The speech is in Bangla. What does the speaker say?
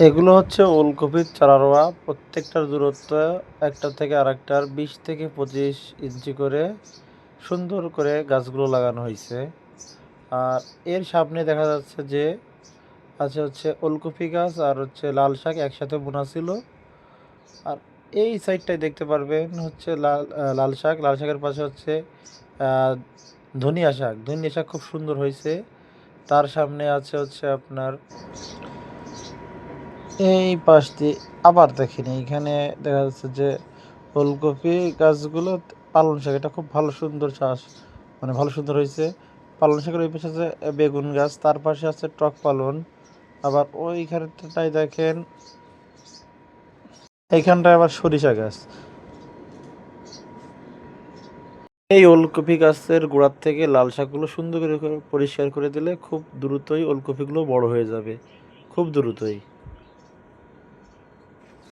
এগুলো হচ্ছে ওলকপির চারারোয়া। প্রত্যেকটার দূরত্ব একটা থেকে আরেকটার বিশ থেকে পঁচিশ ইঞ্চি করে সুন্দর করে গাছগুলো লাগানো হয়েছে। আর এর সামনে দেখা যাচ্ছে যে আছে হচ্ছে ওলকপি গাছ আর হচ্ছে লাল শাক একসাথে বোনা ছিল। আর এই সাইডটায় দেখতে পারবেন হচ্ছে লাল লাল শাক। লাল শাকের পাশে হচ্ছে ধনিয়া শাক। ধনিয়া শাক খুব সুন্দর হয়েছে। তার সামনে আছে হচ্ছে আপনার এই পাশ দিয়ে আবার দেখেন। এখানে দেখা যাচ্ছে যে ফুলকপি গাছগুলো পালং শাক, এটা খুব ভালো সুন্দর চাষ মানে ভালো সুন্দর হয়েছে। পালং শাকের ওই পাশে আছে বেগুন গাছ, তার পাশে আছে টক পালন। আবার ওইখানটায় দেখেন, এইখানটায় আবার সরিষা গাছ। এই ওলকপি গাছের গোড়ার থেকে লাল শাকগুলো সুন্দর করে পরিষ্কার করে দিলে খুব দ্রুতই ওলকপিগুলো বড় হয়ে যাবে। খুব দ্রুতই।